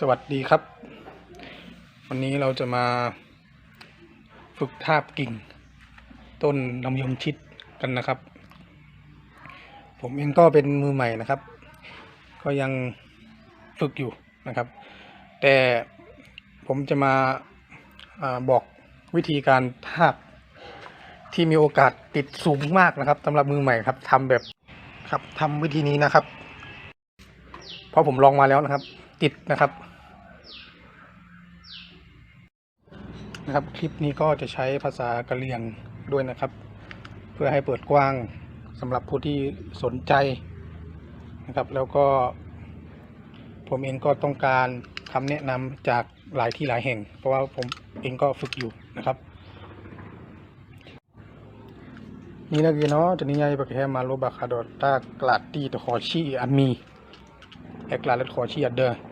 สวัสดีครับ วันนี้เราจะมาฝึกทาบกิ่ง ต้นลำยงชิดกันนะครับ ผมเองก็เป็นมือใหม่นะครับ ก็ยังฝึกอยู่นะครับ แต่ผมจะมาอาบอกวิธีการทาบที่มีโอกาสติดสูงมากนะครับสำหรับมือใหม่ครับทำแบบครับทำวิธีนี้นะครับ เพราะผมลองมาแล้วนะครับ ติดนะครับ นะครับ คลิปนี้ก็จะใช้ภาษากะเหรี่ยงด้วยนะครับ เพื่อให้เปิดกว้างสำหรับผู้ที่สนใจนะครับ แล้วก็ ผมเองก็ต้องการคำแนะนำจากหลายที่หลายแห่ง เพราะว่าผมเองก็ฝึกอยู่นะครับนี่นะกีเนาะจะนิยายประเทศมาโลบาคาดอตากลาดตีตะขอชีอันมี ek lalat kho chi ada no baka de ta su apla wa ki klo ye je mi pa nya le thmi le je me je ke mu pro ba no je ma lo ye da je ke ba ma lo da ma lo ma kwa lo wa no เราจะมาว่าเนี่ยแล้วปัญญาแล้วอันแกมือโปรบานเนี่ยมาที่ตัวยันเนี่ยอ่าเปอร์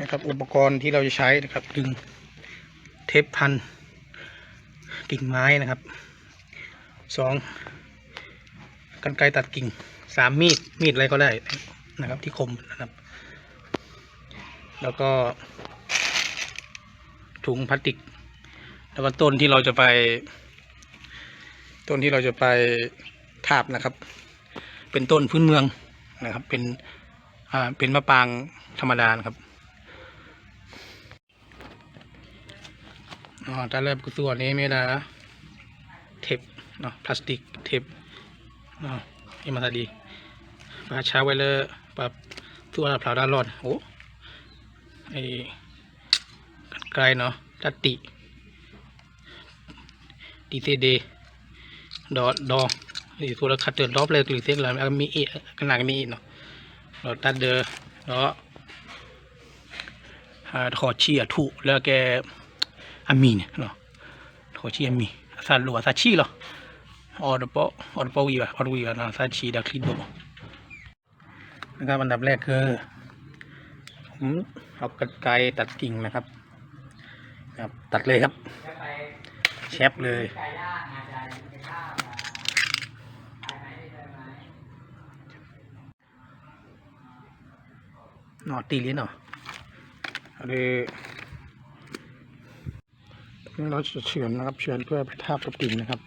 นะครับ อุปกรณ์ที่เราจะใช้นะครับ ดึงเทปพันกิ่งไม้นะครับสองกันไกรตัดกิ่งสามมีด มีดอะไรก็ได้นะครับ ที่คมนะครับ แล้วก็ ถุงพลาสติก แล้วก็ต้นที่เราจะไป ต้นที่เราจะไปทาบนะครับ เป็นต้นพื้นเมืองนะครับ เป็น อ่า เป็นมะปรางธรรมดานะครับ อ๋อถ้าเริ่มตัวนี้ม่ได้เทปเนาะพลาสติกเทปเนาะนี่มาตาดีปลาช้าไว้เลยปรับตัวเผาด้านร้อนโอ้ไอ้กันไกลเนาะตัดติดีเซเดดอดอไอ้ตัวคัตเตอร์ดอปเลยหรือเซ็กอะไรมีอีกขนาดมีอีกเนาะเราตัดเดอแล้วหาขอเชี้อะถูแล้วแก ชีเหรอออดปอออดปอวีวะออดวีวะนะซาชีดักลิโดนะครับอันดับแรกคือผมเอากรรไกรตัดกิ่งนะครับครับ ตัดเลยครับแชปเลยหนอตีลิ้นเหรออันนี้ นี่เราจะเฉือนนะครับ เฉือนเพื่อไปทาบกับกิ่งนะครับ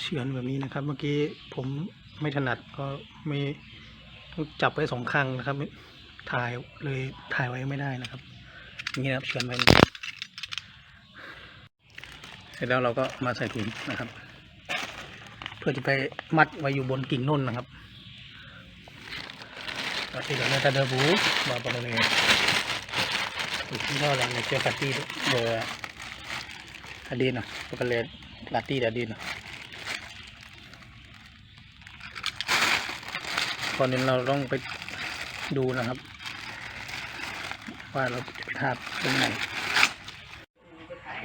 เฉือนแบบนี้นะครับ เมื่อกี้ผมไม่ถนัดก็ไม่จับไว้สองข้างนะครับไม่ถ่ายเลยถ่ายไว้ไม่ได้นะครับอย่างนี้นะครับเฉือนไว้เสร็จแล้วเราก็มาใส่ถุงนะครับ เพื่อจะไปมัดไว้อยู่บนกิ่งนุ่นนะครับ Kasi kami tada bu, bapa kami. Ito lang nagsiya kati de adina, pagkalit lati da adina. ก่อนนี้เราต้องไปดูนะครับ ว่าเราจะไปทาบตรงไหน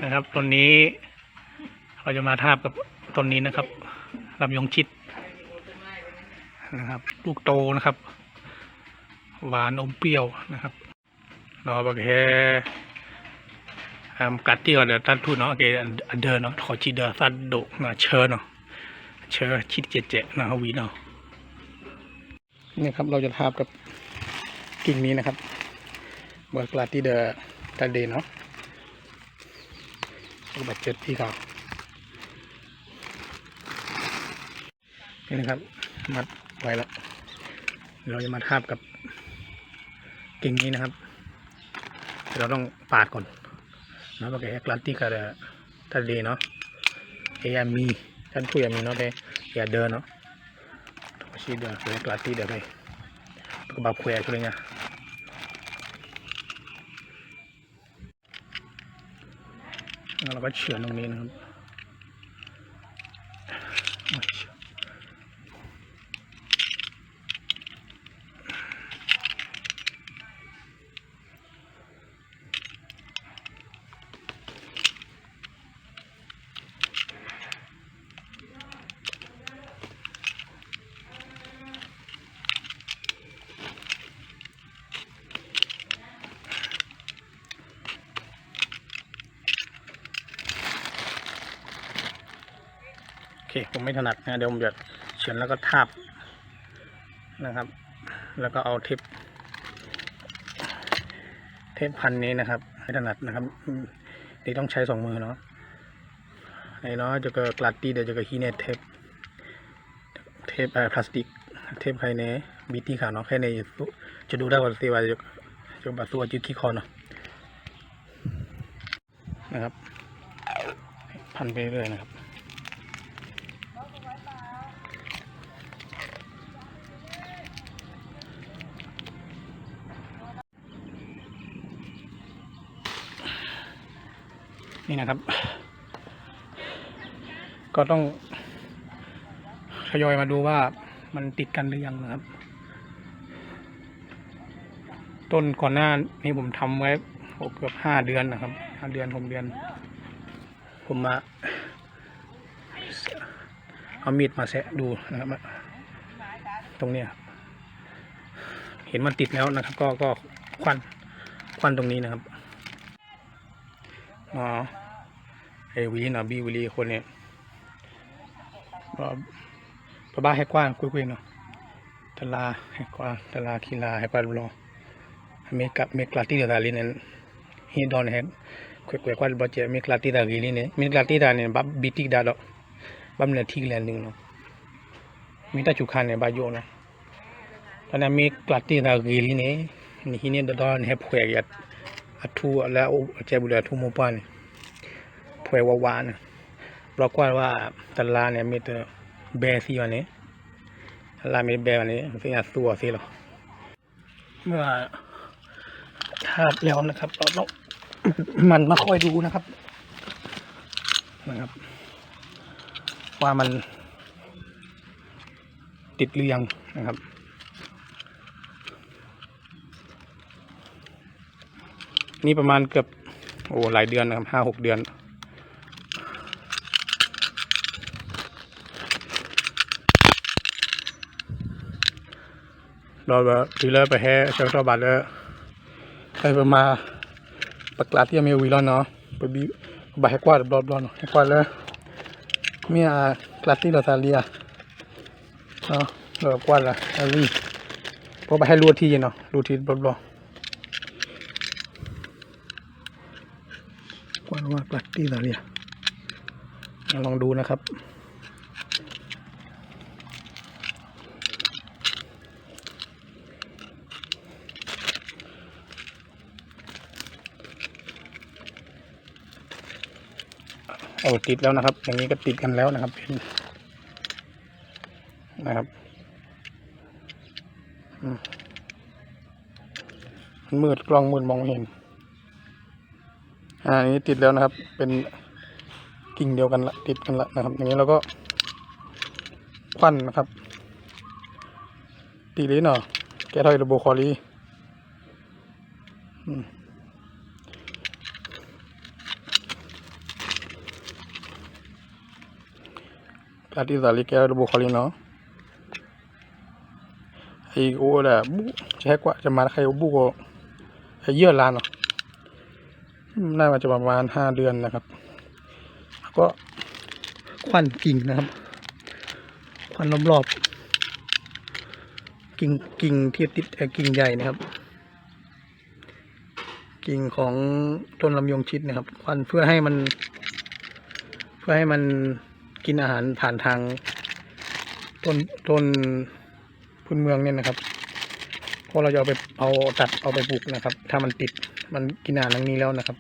นะครับต้นนี้ เราจะมาทาบกับต้นนี้นะครับลำยงชิดนะครับ ลูกโตนะครับ หวานอมเปรี้ยวนะครับ เราบักแฮอ่ากัดที่ก่อนเดี๋ยวท่านทูดเนาะโอเคอันเดินเนาะขอชีเดอร์สันโดกเนาะเชิญเนาะเชิญชิดเจเจนาะวีเนาะนี่ครับเราจะทาบกับกิ่งนี้นะครับเบอร์กลาที่เดอร์ตันเดนเนาะบัตเจ็ดที่เขานี่นะครับ มัดไว้แล้ว เราจะมาทาบกับกิ่งนี้นะครับ เราต้องปาดก่อนนะโอเคกลัดที่กระทะเลเนาะเอียมีท่านคุยมีเนาะเด้เอียเดินเนาะทอชีเดินเกลัดที่เดินไปก็บาคุยอะไรเงี้ยแล้วเราก็เฉือนตรงนี้นะครับโอ้ยเฉือน เค ผมไม่ถนัดนะเดี๋ยวผมจะเฉือนแล้วก็ทาบนะครับ แล้วก็เอาเทปเทปพันนี้นะครับไม่ถนัดนะครับนี่ต้องใช้สองมือเนาะไอ้เนาะจะก็กลัดตีเดี๋ยวจะก็ฮีเนตเทปเทปพลาสติกเทปใครเน่บีตีขาเนาะแค่ในจะดูได้ว่าสิว่าจะจะบาตัวจุดขี้คอเนาะนะครับ พันไปเรื่อยนะครับ นี่นะครับ ก็ต้องทยอยมาดูว่ามันติดกันหรือยังนะครับ ต้นก่อนหน้านี้ผมทำไว้เกือบห้าเดือนนะครับห้าเดือนหกเดือน ผมมาเอามีดมาแสะดูนะครับ ตรงเนี้ยเห็นมันติดแล้วนะครับ ก็ก็ควันควันตรงนี้นะครับ อ๋อไอ้วีนะบีวิลีคนเนี่ยปบ้าให้กว้างคุยๆเนาะตลาให้กว้างตลากีฬาให้กว้างรอเมกับเมกลาติดาลินฮีดอนแฮคุยๆกว้างบัจเจเมกลาติดากิลิเนี่ยเมกลาติดาเนี่ยบับบิติกดาดอกบับเนี่ยที่แลนด์นึงเนาะมีตาจุคันเนี่ยบาโยนะตอนนั้นเมกลาติดากิลิเนี่ยนี่ฮีเนี่ยด อัทูแล้วเจบุรีอัทูโมปานพวยวาวานบราอกว่าว่าตลาเนี่ยมีแต่เบสีวันนี้ตลามีแบวันนี้เสียสัวสิหรอเมื่อทาบแล้วนะครับ เราต้องมันมาคอยดูนะครับนะครับ ว่ามันติดเรียงนะครับ นี่ประมาณเกือบโอ้หลายเดือนนะครับห้าหกเดือนเราแบบทีเลอร์ไปแห่เชลต์บัตรเลยไปประมาปกลาที่มีวิลอนเนาะไปบีบาให้กวาดบลอดบลอดให้กวาดเลยมีอากลาที่เราซาเลียเนาะเรากวาดละอาวีเพราะไปให้รัวที่เนาะรัวที่บลอดบลอด กว้างมากลัดที่เราเนี่ยลองดูนะครับเอาติดแล้วนะครับ อย่างนี้ก็ติดกันแล้วนะครับเป็นนะครับมันมืดกล้องมืดมองไม่เห็น อ่าอันนี้ติดแล้วนะครับ เป็นกิ่งเดียวกันละติดกันละนะครับ อย่างนี้เราก็ควันนะครับตีลิ้นเนาะแกถอยระบบคอรีอืมการที่สาลีแกระบบคอรีเนาะไอ้โอ้แหละบุจะให้กว่าจะมาใครบุก็ไอเยื่อลานเนาะ น่าจะประมาณห้าเดือนนะครับ ก็ควันกิ่งนะครับ ควันรอบๆกิ่งกิ่งที่ติดเอ่อกิ่งใหญ่นะครับ กิ่งของต้นลำยงชิดนะครับ ควันเพื่อให้มัน เพื่อให้มันกินอาหารผ่านทางต้นต้นพื้นเมืองเนี่ยนะครับเพราะเราจะเอาไปเอาตัดเอาไปปลูกนะครับ ถ้ามันติด มันกินอาหารทางนี้แล้วนะครับ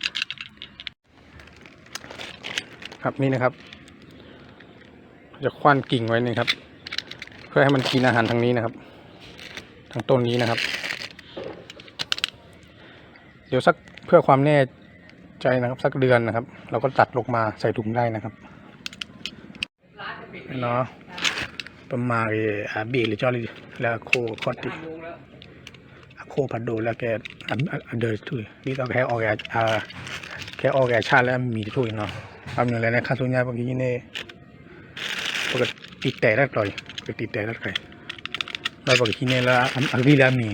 ครับนี่นะครับ จะคว้านกิ่งไว้นี่ครับ เพื่อให้มันกินอาหารทางนี้นะครับ ทางต้นนี้นะครับ เดี๋ยวสักเพื่อความแน่ใจนะครับ สักเดือนนะครับ เราก็ตัดลงมาใส่ถุงได้นะครับเนาะประมาณอาบีหรือจอรีแล้วโคคอติ โคพัดโดแล้วแกอันเดอร์ถุยนี่ก็แค่ออกแกอ่าแค่ออกแกชาแล้วมีถุยเนาะทำอย่างไรนะข้าสุญญาบางทีนี่ปกติแต่ละต่อยปกติแต่ละไก่เราปกตินี่ละอันอันนี้ละมี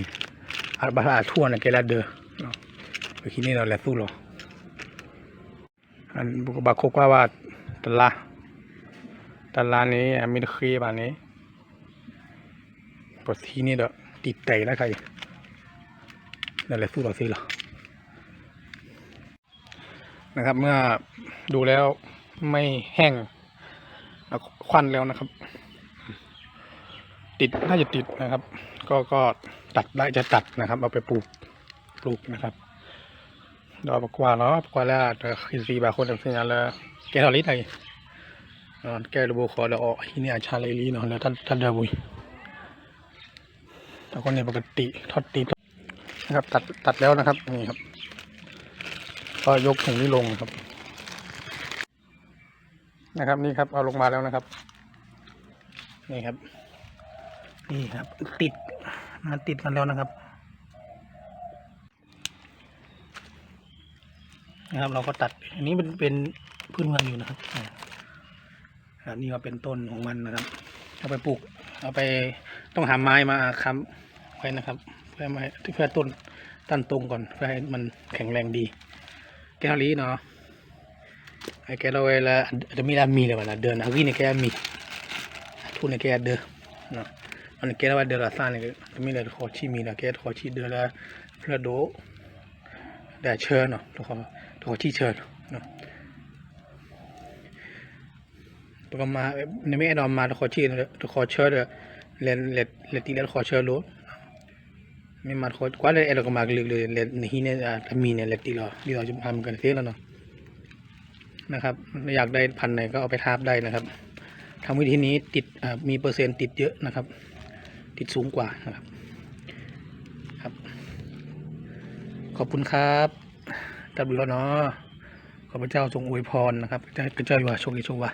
อันบาอาทั่วนะแกละเดอปกตินี่ยเราแหละสู้หรออันบุกบาโคกว่าว่าตละแต่ร้านนี้มีเครีบานนี้ปกตินี่เด้อติดใจแล้วใคร นั่นแหละสู้เราสิเหรอนะครับ เมื่อดูแล้วไม่แห้งแล้วควันแล้วนะครับ ติดน่าจะติดนะครับ ก็ก็ตัดได้จะตัดนะครับ เอาไปปลูกปลูกนะครับดอกกว่าเนาะกว่าแล้วคือสีบาคนเป็นอย่างละแกทอลิไทยเนาะแกระบบคอแล้วออกที่นี่อาชาเลยลีเนาะแล้วท่านท่านเดาบุยแต่คนเนี่ยปกติทอดตี นะครับตัดตัดแล้วนะครับนี่ครับ ก็ยกถุงนี้ลงครับ นะครับนี่ครับเอาลงมาแล้วนะครับ นี่ครับ นี่ครับ ติดมาติดกันแล้วนะครับนะครับ เราก็ตัดอันนี้เป็นเป็นพื้นเมืองอยู่นะครับครับนี่ก็เป็นต้นของมันนะครับ เอาไปปลูก เอาไปต้องหาไม้มาค้ำไว้นะครับ เพื่อม่ให้เพื่อต้นตั้นตรงก่อนเพื่อให้มันแข็งแรงดี แกลีเนาะไอ้แกเราเวลาจะมีลามีเลยวันละเดือนอาวิเนี่ยแกมีทุนเนี่ยแกเดือนเนาะอันนี้แกเราเดือนละสามเนี่ยจะมีเลยขอชีมีนะแกขอชีเดือนละเพื่อโดแต่เชิญเนาะขอขอชีเชิญเนาะปกมาในไม่ดอมมาขอชีเลยขอเชิญเลยเลนเลเลตีเลขอเชิญรู้ ไม่มาขอกว่าเลยเอลก็มาเลือกเลยเลนี่เนี่ยมีเนี่ยเลตีราดีเราจะทำกันเสียแล้วเนาะนะครับอยากได้พันไหนก็เอาไปทาบได้นะครับทำวิธีนี้ติดมีเปอร์เซ็นต์ติดเยอะนะครับ ติดสูงกว่านะครับครับ ขอบคุณครับดับแล้วเนาะขอพระเจ้าทรงอวยพรนะครับพระเจ้าอยู่ว่าโชคดีโชควา